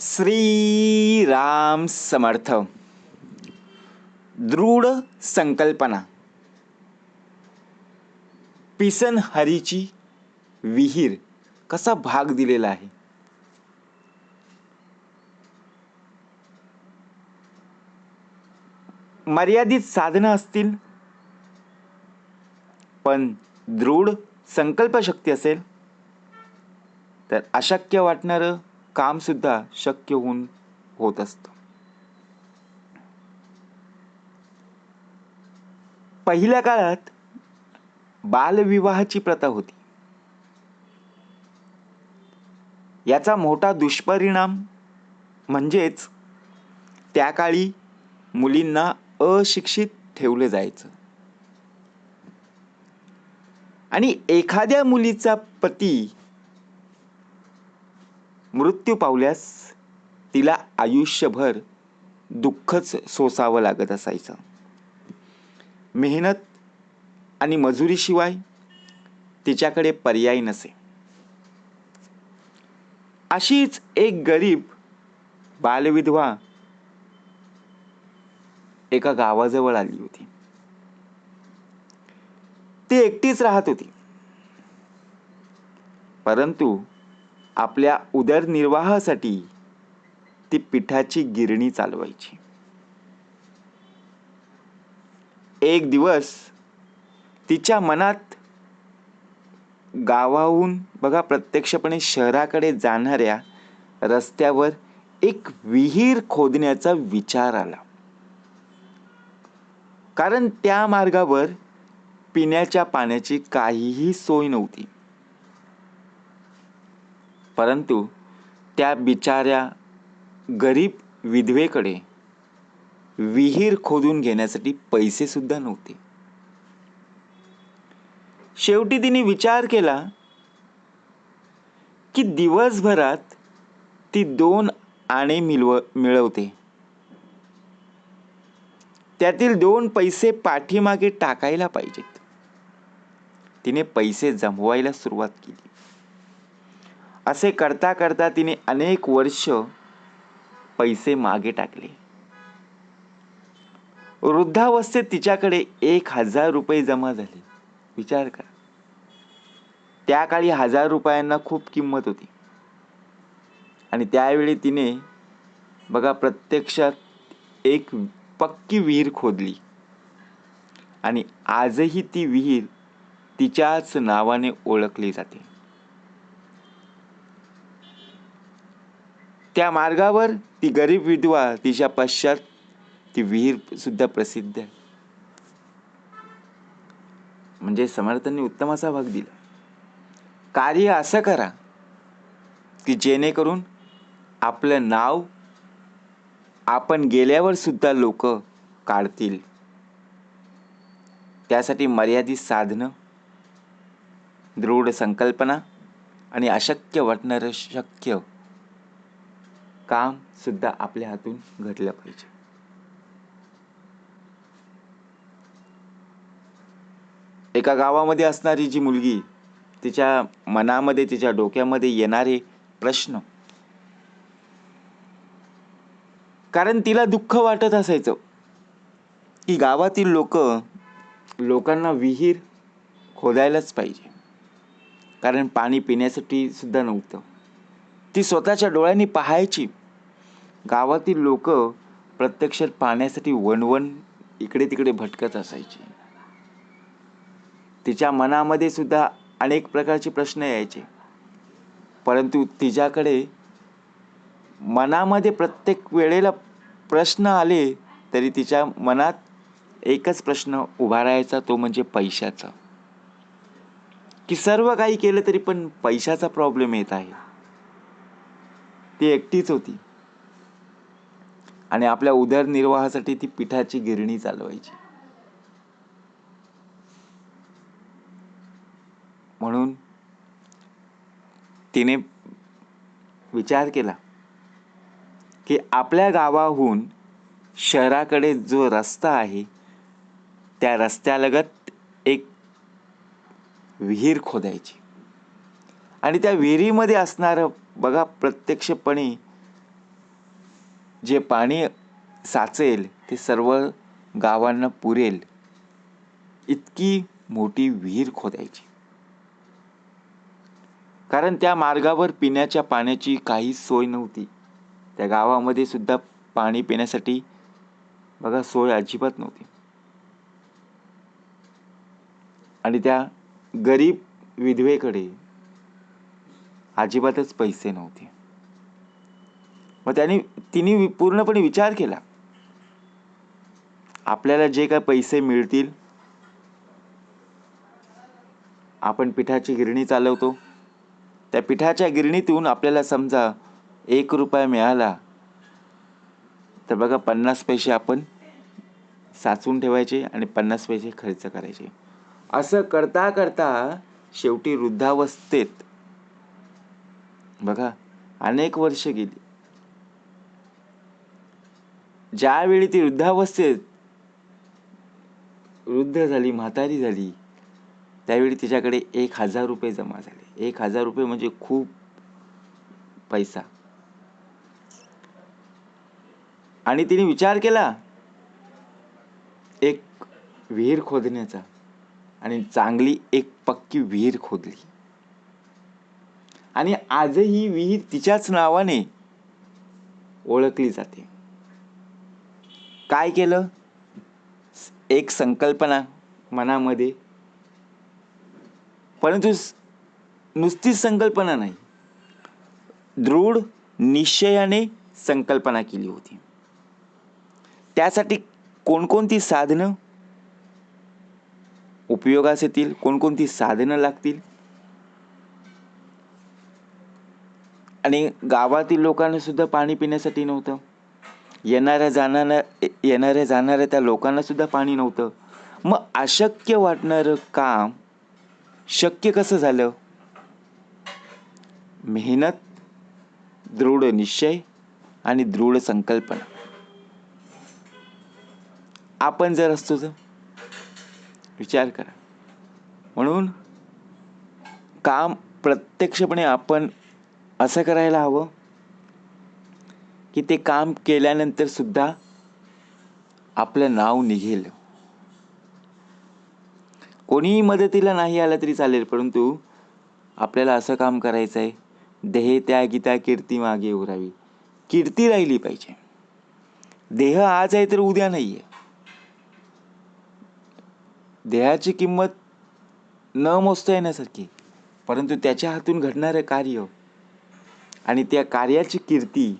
श्री राम समर्थ. दृढ संकल्पना. पिसन हरीची विहीर कसा भाग दिलेला आहे? मर्यादित साधनं असतील पण दृढ संकल्पशक्ती असेल तर अशक्य वाटणारं काम सुद्धा शक्य होऊन होत असतं. पहिल्या काळात बालविवाहाची प्रथा होती. याचा मोठा दुष्परिणाम म्हणजेच त्या काळी मुलींना अशिक्षित ठेवलं जायचं. आणि एखाद्या मुलीचा पती मृत्यू पावल्यास तिला आयुष्यभर दुःखच सोसावं लागत असायचं. मेहनत आणि मजुरीशिवाय तिच्याकडे पर्याय नसे. अशीच एक गरीब बालविधवा एका गावाजवळ आली होती. ती एकटीच राहत होती. परंतु आपल्या उदरनिर्वाहासाठी ती पिठाची गिरणी चालवायची. एक दिवस तिच्या मनात गावाहून बघा प्रत्यक्षपणे शहराकडे जाणाऱ्या रस्त्यावर एक विहीर खोदण्याचा विचार आला. कारण त्या मार्गावर पिण्याच्या पाण्याची काहीही सोय नव्हती. परंतु त्या बिचाऱ्या गरीब विधवेकडे विहीर खोदून घेण्यासाठी पैसे सुद्धा नव्हते. शेवटी तिने विचार केला की दिवसभरात ती दोन आणे मिळव मिळवते. त्यातील दोन पैसे पाठीमागे टाकायला पाहिजेत. तिने पैसे जमवायला सुरुवात केली. असे करता करता तिने अनेक वर्ष पैसे मागे टाकले. वृद्धावस्थेत तिच्याकडे एक हजार रुपये जमा झाले. विचार करा. त्या काळी हजार रुपयांना खूप किंमत होती. आणि त्यावेळी तिने बघा प्रत्यक्षात एक पक्की विहीर खोदली. आणि आजही ती विहीर तिच्याच नावाने ओळखली जाते. त्या मार्गावर ती गरीब विधवा तिच्या पश्चात ती विहीर सुद्धा प्रसिद्ध आहे. म्हणजे समर्थांनी उत्तम असा भाग दिला. कार्य असं करा की जेणेकरून आपलं नाव आपण गेल्यावर सुद्धा लोक काढतील. त्यासाठी मर्यादित साधनं दृढ संकल्पना आणि अशक्य वाटणारं शक्य. काम सुद्धा आपल्या हातून घडलं पाहिजे. एका गावामध्ये असणारी जी मुलगी तिच्या मनामध्ये तिच्या डोक्यामध्ये येणारे प्रश्न. कारण तिला दुःख वाटत असायचं. की गावातील लोक लोकांना विहीर खोदायलाच पाहिजे. कारण पाणी पिण्यासाठी सुद्धा नव्हतं. ती स्वतःच्या डोळ्यांनी पाहायची. गावातील लोक प्रत्यक्षात पाण्यासाठी वणवण इकडे तिकडे भटकत असायचे. तिच्या मनामध्ये सुद्धा अनेक प्रकारचे प्रश्न यायचे. परंतु तिच्याकडे मनामध्ये प्रत्येक वेळेला प्रश्न आले तरी तिच्या मनात एकच प्रश्न उभा राहायचा तो म्हणजे पैशाचा. की सर्व काही केलं तरी पण पैशाचा प्रॉब्लेम येत आहे. ती एकटीच होती. आणि आपल्या उदरनिर्वाहासाठी ती पिठाची गिरणी चालवायची. म्हणून तिने विचार केला की आपल्या गावाहून शहराकडे जो रस्ता आहे त्या रस्त्यालगत एक विहीर खोदायची. आणि त्या विहिरीमध्ये असणारं बघा प्रत्यक्षपणे जे पाणी साचेल ते सर्व गावांना पुरेल इतकी मोठी विहीर खोदायची. कारण त्या मार्गावर पिण्याच्या पाण्याची काही सोय नव्हती. त्या गावामध्ये सुद्धा पाणी पिण्यासाठी बघा सोय अजिबात नव्हती. आणि त्या गरीब विधवेकडे अजिबातच पैसे नव्हते. मग त्यांनी तिने वि- पूर्णपणे विचार केला. आपल्याला जे काय पैसे मिळतील आपण पिठाची गिरणी चालवतो. त्या पिठाच्या गिरणीतून आपल्याला समजा एक रुपया मिळाला तर बघा पन्नास पैसे आपण साचून ठेवायचे आणि पन्नास पैसे खर्च करायचे. असं करता करता शेवटी वृद्धावस्थेत बघा अनेक वर्ष गेली. ज्यावेळी ती वृद्धावस्थेत वृद्ध झाली म्हातारी झाली त्यावेळी तिच्याकडे एक हजार रुपये जमा झाले. एक हजार रुपये म्हणजे खूप पैसा. आणि तिने विचार केला एक विहीर खोदण्याचा. आणि चांगली एक पक्की विहीर खोदली. आणि आजही विहीर तिच्याच नावाने ओळखली जाते. काय केलं? एक संकल्पना मनामध्ये. परंतु नुसतीच संकल्पना नाही. दृढ निश्चयाने संकल्पना केली होती. त्यासाठी कोणकोणती साधनं उपयोगास येतील? कोणकोणती साधनं लागतील? आणि गावातील लोकांना सुद्धा पाणी पिण्यासाठी नव्हतं. येणाऱ्या जाणाऱ्या येणाऱ्या जाणाऱ्या त्या लोकांनासुद्धा पाणी नव्हतं. मग अशक्य वाटणारं काम शक्य कसं झालं? मेहनत दृढ निश्चय आणि दृढ संकल्पना. आपण जर असतो तर? विचार करा. म्हणून काम प्रत्यक्षपणे आपण असं करायला हवं की ते काम केल्यानंतर सुद्धा आपलं नाव निघेल. कोणीही मदतीला नाही आलं तरी चालेल परंतु आपल्याला असं काम करायचं आहे देह त्यागिता कीर्ती मागे उरावी. कीर्ती राहिली पाहिजे. देह आज आहे तर उद्या नाही आहे देहाची किंमत न मोजता येण्यासारखी परंतु त्याच्या हातून घडणारं कार्य आणि त्या कार्याची कीर्ती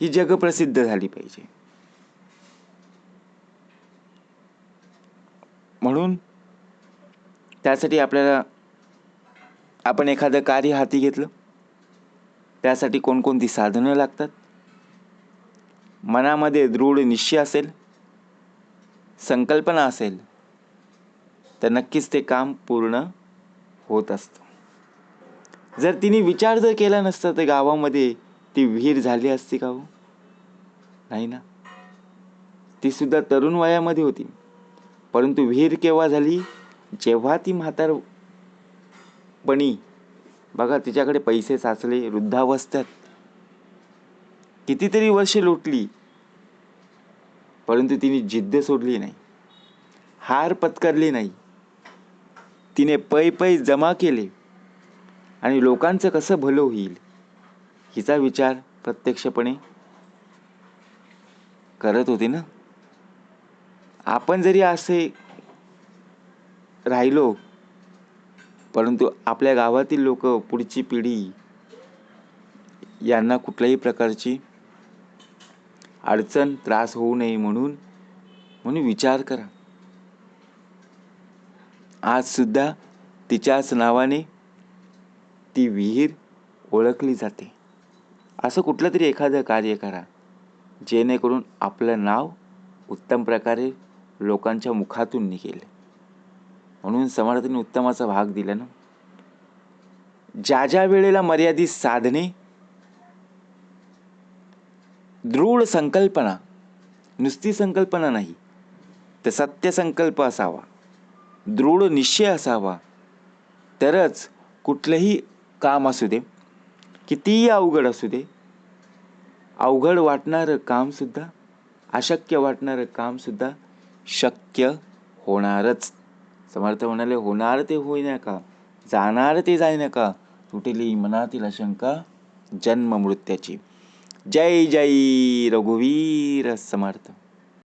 ही जगप्रसिद्ध झाली पाहिजे. म्हणून त्यासाठी आपल्याला आपण एखादं कार्य हाती घेतलं. त्यासाठी कोणकोणती साधनं लागतात? मनामध्ये दृढ निश्चय असेल संकल्पना असेल तर नक्कीच ते काम पूर्ण होत असतं. जर तिने विचार जर केला नसता तर गावामध्ये ती विहीर झाली असती का हो? नाही ना. ती सुद्धा तरुण वयामध्ये होती. परंतु विहीर केव्हा झाली? जेव्हा ती म्हातारपणी बघा तिच्याकडे पैसे साचले वृद्धावस्थेत. कितीतरी वर्षे लुटली. परंतु तिने जिद्द सोडली नाही. हार पत्करली नाही. तिने पै पै जमा केले. आणि लोकांचं कसं भलं होईल? हिचा विचार प्रत्यक्षपणे करत होती ना? आपण जरी असे राहिलो परंतु आपल्या गावातील लोक पुढची पिढी यांना कुठल्याही प्रकारची अडचण त्रास होऊ नये म्हणून म्हणून विचार करा. आज सुद्धा तिच्याच नावाने ती विहीर ओळखली जाते. असं कुठलं तरी एखादं कार्य करा. जेणेकरून आपलं नाव उत्तम प्रकारे लोकांच्या मुखातून निघेल. म्हणून समर्थांनी उत्तमाचा भाग दिला ना. ज्या ज्या वेळेला मर्यादित साधने दृढ संकल्पना नुसती संकल्पना नाही तर सत्य संकल्प असावा दृढ निश्चय असावा तरच कुठलंही काम असू दे. कितीही अवघड असू दे अवघड वाटणारं काम सुद्धा अशक्य वाटणारं काम सुद्धा शक्य होणारच. समर्थ म्हणाले होणार ते होईना का जाणार ते जाईना का तुटेली मनातील आशंका जन्म मृत्याची जय जय रघुवीर समर्थ.